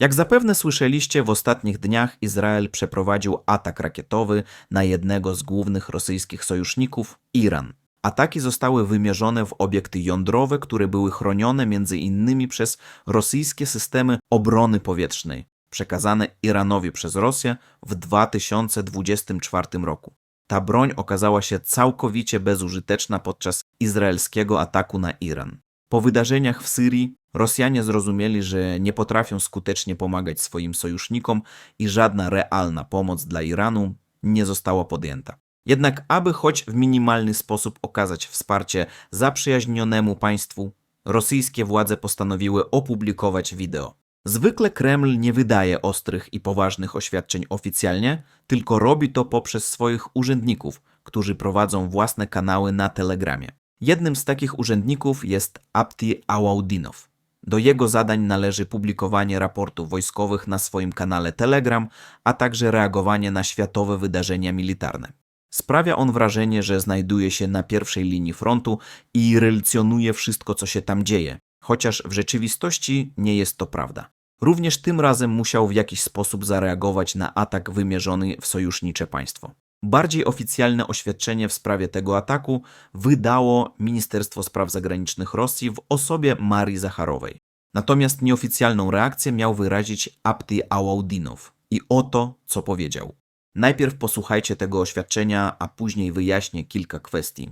Jak zapewne słyszeliście, w ostatnich dniach Izrael przeprowadził atak rakietowy na jednego z głównych rosyjskich sojuszników Iran. Ataki zostały wymierzone w obiekty jądrowe, które były chronione między innymi przez rosyjskie systemy obrony powietrznej, przekazane Iranowi przez Rosję w 2024 roku. Ta broń okazała się całkowicie bezużyteczna podczas izraelskiego ataku na Iran. Po wydarzeniach w Syrii Rosjanie zrozumieli, że nie potrafią skutecznie pomagać swoim sojusznikom i żadna realna pomoc dla Iranu nie została podjęta. Jednak, aby choć w minimalny sposób okazać wsparcie zaprzyjaźnionemu państwu, rosyjskie władze postanowiły opublikować wideo. Zwykle Kreml nie wydaje ostrych i poważnych oświadczeń oficjalnie, tylko robi to poprzez swoich urzędników, którzy prowadzą własne kanały na Telegramie. Jednym z takich urzędników jest Abdi Awaudinow. Do jego zadań należy publikowanie raportów wojskowych na swoim kanale Telegram, a także reagowanie na światowe wydarzenia militarne. Sprawia on wrażenie, że znajduje się na pierwszej linii frontu i relacjonuje wszystko, co się tam dzieje, chociaż w rzeczywistości nie jest to prawda. Również tym razem musiał w jakiś sposób zareagować na atak wymierzony w sojusznicze państwo. Bardziej oficjalne oświadczenie w sprawie tego ataku wydało Ministerstwo Spraw Zagranicznych Rosji w osobie Marii Zacharowej. Natomiast nieoficjalną reakcję miał wyrazić Abdi Awaudinow i oto, co powiedział. Najpierw posłuchajcie tego oświadczenia, a później wyjaśnię kilka kwestii.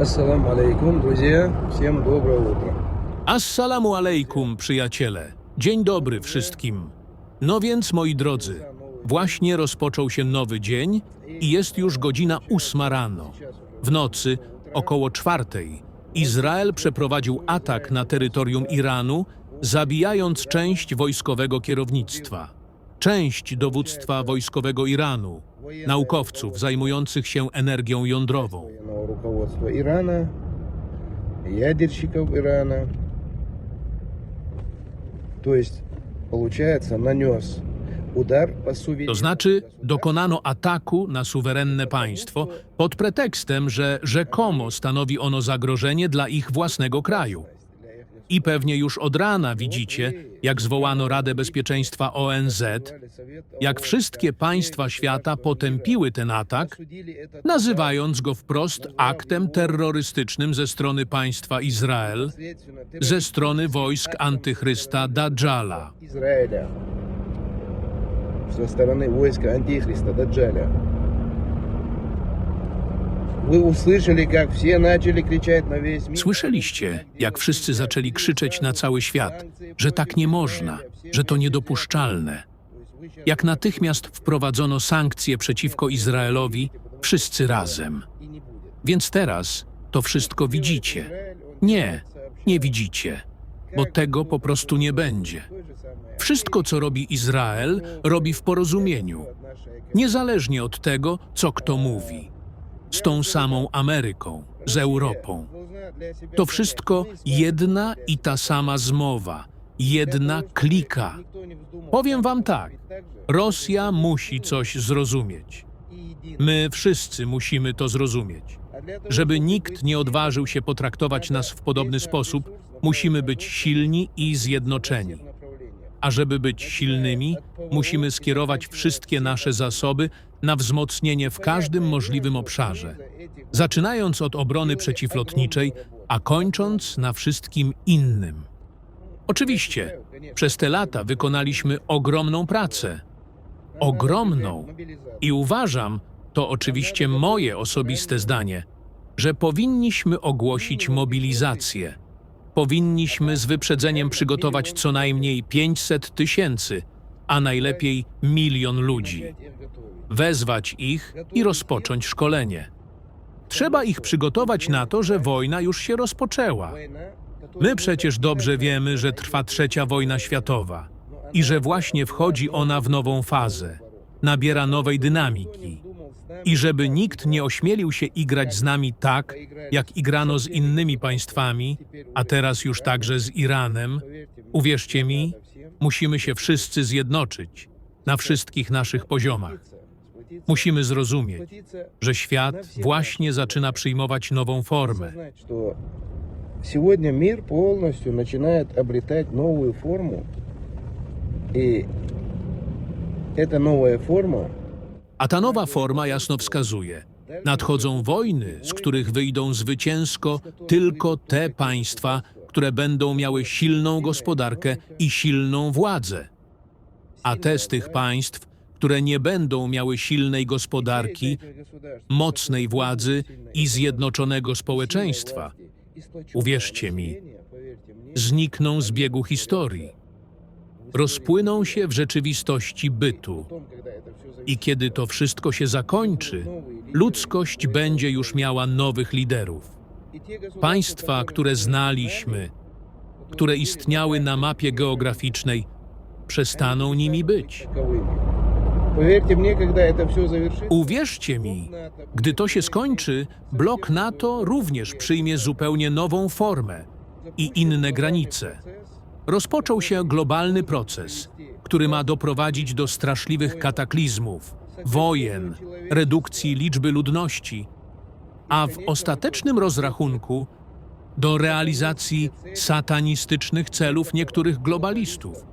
Ассаламу алейкум, друзья. Всем доброе утро. Assalamu alejkum, przyjaciele. Dzień dobry wszystkim. No więc, moi drodzy, właśnie rozpoczął się nowy dzień i jest już godzina ósma rano. W nocy, około czwartej, Izrael przeprowadził atak na terytorium Iranu, zabijając część wojskowego kierownictwa, część dowództwa wojskowego Iranu, naukowców zajmujących się energią jądrową. Военного руководства Ирана, ядерщиков Ирана. То есть, получается, нанес удар по суверенитету. to znaczy, dokonano ataku na suwerenne państwo pod pretekstem, że rzekomo stanowi ono zagrożenie dla ich własnego kraju. I pewnie już od rana widzicie, jak zwołano Radę Bezpieczeństwa ONZ, jak wszystkie państwa świata potępiły ten atak, nazywając go wprost aktem terrorystycznym ze strony państwa Izrael, ze strony wojsk antychrysta Dajjala Израиля со стороны войска Антихриста Даджаля. Вы услышали, как все начали кричать на весь мир. Słyszeliście, jak wszyscy zaczęli krzyczeć na cały świat, że tak nie można, że to niedopuszczalne. Jak natychmiast wprowadzono sankcje przeciwko Izraelowi, wszyscy razem. Więc teraz to wszystko widzicie. Nie, nie widzicie, bo tego po prostu nie będzie. Wszystko, co robi Izrael, robi w porozumieniu, niezależnie od tego, co kto mówi. Z tą samą Ameryką, z Europą. To wszystko jedna i ta sama zmowa, jedna klika. Powiem wam tak: Rosja musi coś zrozumieć. My wszyscy musimy to zrozumieć. Żeby nikt nie odważył się potraktować nas w podobny sposób, musimy być silni i zjednoczeni. A żeby być silnymi, musimy skierować wszystkie nasze zasoby na wzmocnienie w każdym możliwym obszarze, zaczynając od obrony przeciwlotniczej, a kończąc na wszystkim innym. Oczywiście, przez te lata wykonaliśmy ogromną pracę. Ogromną. I uważam, to oczywiście moje osobiste zdanie, że powinniśmy ogłosić mobilizację. Powinniśmy z wyprzedzeniem przygotować co najmniej 500 tysięcy, a najlepiej milion ludzi. Wezwać ich i rozpocząć szkolenie. Trzeba ich przygotować na to, że wojna już się rozpoczęła. My przecież dobrze wiemy, że trwa trzecia wojna światowa i że właśnie wchodzi ona w nową fazę, nabiera nowej dynamiki I żeby nikt nie ośmielił się igrać z nami tak, jak igrano z innymi państwami, a teraz już także z Iranem, uwierzcie mi, musimy się wszyscy zjednoczyć na wszystkich naszych poziomach. Musimy zrozumieć, że świat właśnie zaczyna przyjmować nową formę. Знать, что сегодня мир полностью начинает обретать новую форму. И эта новая форма a ta nowa forma jasno wskazuje: nadchodzą wojny, z których wyjdą zwycięsko tylko te państwa, które będą miały silną gospodarkę i silną władzę. A te z tych państw, które nie będą miały silnej gospodarki, mocnej władzy i zjednoczonego społeczeństwa, uwierzcie mi, znikną z biegu historii, rozpłyną się w rzeczywistości bytu. I kiedy to wszystko się zakończy, ludzkość będzie już miała nowych liderów. Państwa, które znaliśmy, które istniały na mapie geograficznej, przestaną nimi być. Uwierzcie mi, gdy to się skończy, blok NATO również przyjmie zupełnie nową formę i inne granice. Rozpoczął się globalny proces, który ma doprowadzić do straszliwych kataklizmów, wojen, redukcji liczby ludności, a w ostatecznym rozrachunku do realizacji satanistycznych celów niektórych globalistów,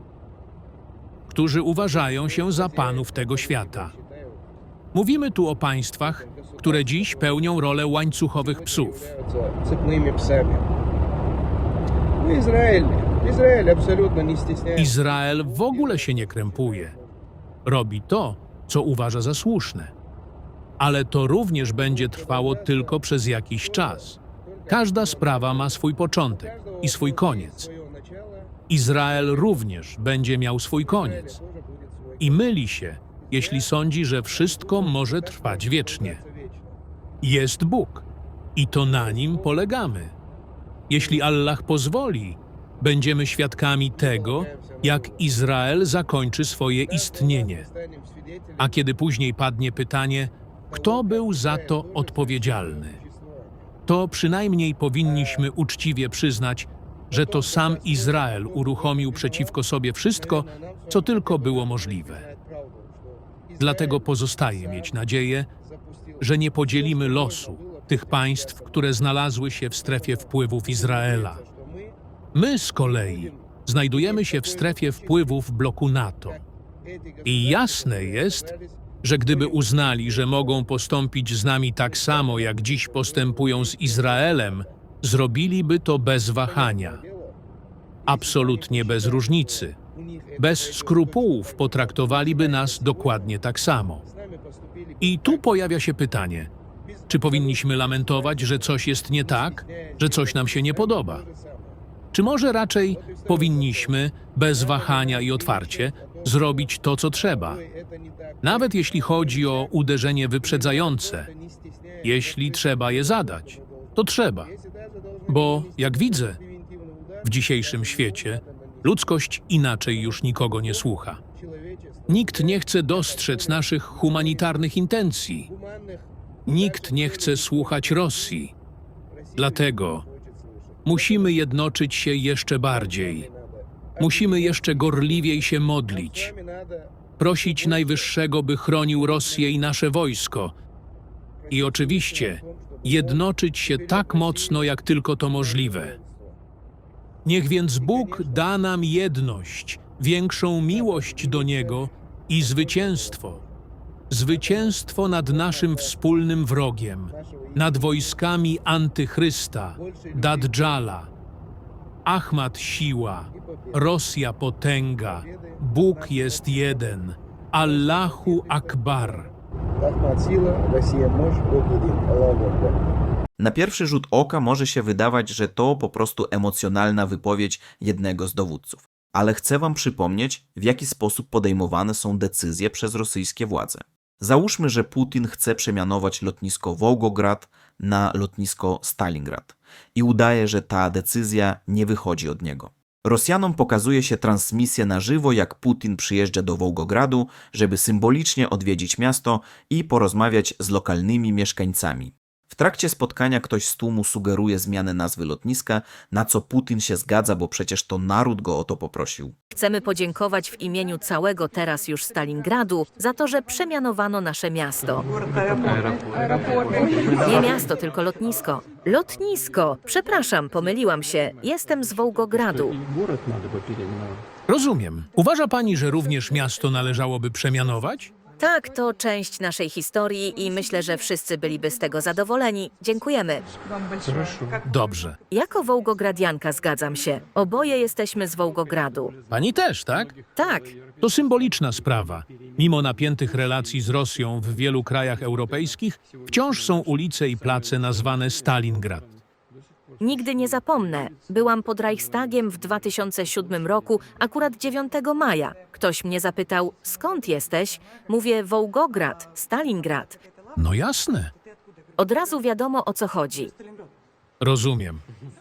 którzy uważają się za panów tego świata. Mówimy tu o państwach, które dziś pełnią rolę łańcuchowych psów. Izrael Izrael w ogóle się nie krępuje. Robi to, co uważa za słuszne. Ale to również będzie trwało tylko przez jakiś czas. Każda sprawa ma swój początek i swój koniec. Izrael również będzie miał swój koniec. I myli się, jeśli sądzi, że wszystko może trwać wiecznie. Jest Bóg i to na nim polegamy. Jeśli Allah pozwoli, Będziemy świadkami tego, jak Izrael zakończy swoje istnienie. A kiedy później padnie pytanie, kto był za to odpowiedzialny, to przynajmniej powinniśmy uczciwie przyznać, że to sam Izrael uruchomił przeciwko sobie wszystko, co tylko było możliwe. Dlatego pozostaje mieć nadzieję, że nie podzielimy losu tych państw, które znalazły się w strefie wpływów Izraela. My z kolei znajdujemy się w strefie wpływów bloku NATO. I jasne jest, że gdyby uznali, że mogą postąpić z nami tak samo, jak dziś postępują z Izraelem, zrobiliby to bez wahania, absolutnie bez różnicy. Bez skrupułów potraktowaliby nas dokładnie tak samo. I tu pojawia się pytanie: czy powinniśmy lamentować, że coś jest nie tak, że coś nam się nie podoba? Czy może raczej powinniśmy, bez wahania i otwarcie, zrobić to, co trzeba? Nawet jeśli chodzi o uderzenie wyprzedzające, jeśli trzeba je zadać, to trzeba. Bo, jak widzę, w dzisiejszym świecie ludzkość inaczej już nikogo nie słucha. Nikt nie chce dostrzec naszych humanitarnych intencji. Nikt nie chce słuchać Rosji. Dlatego musimy jednoczyć się jeszcze bardziej. Musimy jeszcze gorliwiej się modlić, prosić Najwyższego, by chronił Rosję i nasze wojsko. I oczywiście jednoczyć się tak mocno, jak tylko to możliwe. Niech więc Bóg da nam jedność, większą miłość do Niego i zwycięstwo zwycięstwo nad naszym wspólnym wrogiem, nad wojskami antychrysta, Dadżala. Ahmad siła, Rosja potęga, Bóg jest jeden, Allahu Akbar. Jeden, Allahu Akbar. Na pierwszy rzut oka może się wydawać, że to po prostu emocjonalna wypowiedź jednego z dowódców. Ale chcę Wam przypomnieć, w jaki sposób podejmowane są decyzje przez rosyjskie władze. Załóżmy, że Putin chce przemianować lotnisko Wołgograd na lotnisko Stalingrad i udaje, że ta decyzja nie wychodzi od niego. Rosjanom pokazuje się transmisję na żywo, jak Putin przyjeżdża do Wołgogradu, żeby symbolicznie odwiedzić miasto i porozmawiać z lokalnymi mieszkańcami. W trakcie spotkania ktoś z tłumu sugeruje zmianę nazwy lotniska, na co Putin się zgadza, bo przecież to naród go o to poprosił. Chcemy podziękować w imieniu całego teraz już Stalingradu za to, że przemianowano nasze miasto. Nie miasto, tylko lotnisko. Lotnisko! Przepraszam, pomyliłam się. Jestem z Wołgogradu. Rozumiem. Uważa pani, że również miasto należałoby przemianować? Tak, to część naszej historii i myślę, że wszyscy byliby z tego zadowoleni. Dziękujemy. Dobrze. Jako wołgogradianka zgadzam się. Oboje jesteśmy z Wołgogradu. Pani też, tak? Tak, To symboliczna sprawa. Mimo napiętych relacji z Rosją w wielu krajach europejskich, wciąż są ulice i place nazwane Stalingrad. nigdy nie zapomnę. Byłam pod Reichstagiem w 2007 roku, akurat 9 maja. Ktoś mnie zapytał, skąd jesteś? Mówię, Wołgograd, Stalingrad. No jasne. Od razu wiadomo, o co chodzi. Rozumiem.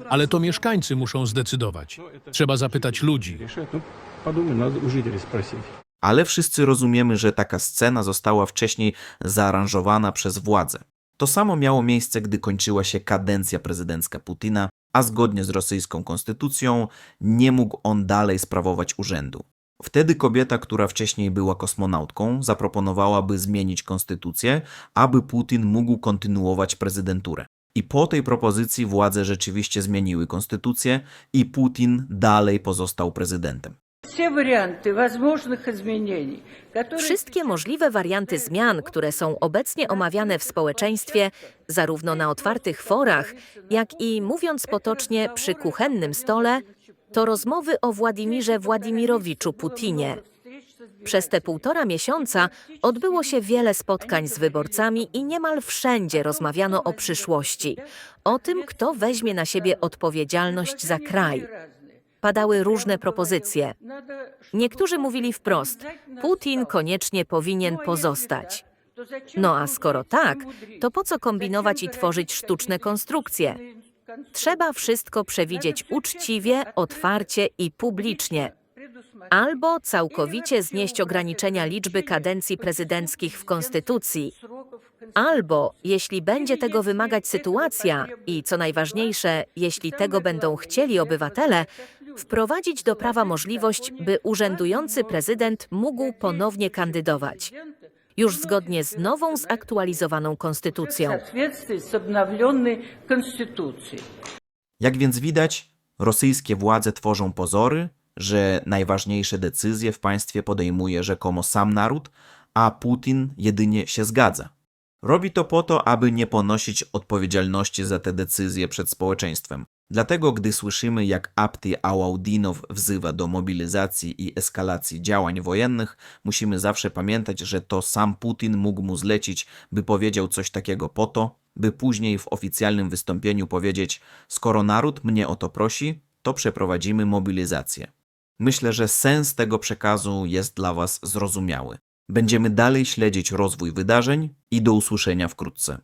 Ale to mieszkańcy muszą zdecydować. Trzeba zapytać ludzi. решать. Ну, подумай, надо у жителей спросить. Ale wszyscy rozumiemy, że taka scena została wcześniej zaaranżowana przez władze. To samo miało miejsce, gdy kończyła się kadencja prezydencka Putina, a zgodnie z rosyjską konstytucją nie mógł on dalej sprawować urzędu. Wtedy kobieta, która wcześniej była kosmonautką, zaproponowała, by zmienić konstytucję, aby Putin mógł kontynuować prezydenturę. I po tej propozycji władze rzeczywiście zmieniły konstytucję i Putin dalej pozostał prezydentem. Wszystkie możliwe warianty zmian, które są obecnie omawiane w społeczeństwie, zarówno na otwartych forach, jak i mówiąc potocznie przy kuchennym stole, to rozmowy o Władimirze Władimirowiczu Putinie. Przez te półtora miesiąca odbyło się wiele spotkań z wyborcami i niemal wszędzie rozmawiano o przyszłości, o tym, kto weźmie na siebie odpowiedzialność za kraj. Padały różne propozycje. Niektórzy mówili wprost: Putin koniecznie powinien pozostać. No a skoro tak, to po co kombinować i tworzyć sztuczne konstrukcje? Trzeba wszystko przewidzieć uczciwie, otwarcie i publicznie. Albo całkowicie znieść ograniczenia liczby kadencji prezydenckich w konstytucji, albo, jeśli będzie tego wymagać sytuacja i co najważniejsze, jeśli tego będą chcieli obywatele, wprowadzić do prawa możliwość, by urzędujący prezydent mógł ponownie kandydować, już zgodnie z nową zaktualizowaną konstytucją. Jak więc widać, rosyjskie władze tworzą pozory, że najważniejsze decyzje w państwie podejmuje rzekomo sam naród, a Putin jedynie się zgadza. Robi to po to, aby nie ponosić odpowiedzialności za te decyzje przed społeczeństwem. Dlatego, gdy słyszymy, jak Apty Ałaudinow wzywa do mobilizacji i eskalacji działań wojennych, musimy zawsze pamiętać, że to sam Putin mógł mu zlecić, by powiedział coś takiego po to, by później w oficjalnym wystąpieniu powiedzieć: Skoro naród mnie o to prosi, to przeprowadzimy mobilizację. Myślę, że sens tego przekazu jest dla Was zrozumiały. Będziemy dalej śledzić rozwój wydarzeń i do usłyszenia wkrótce.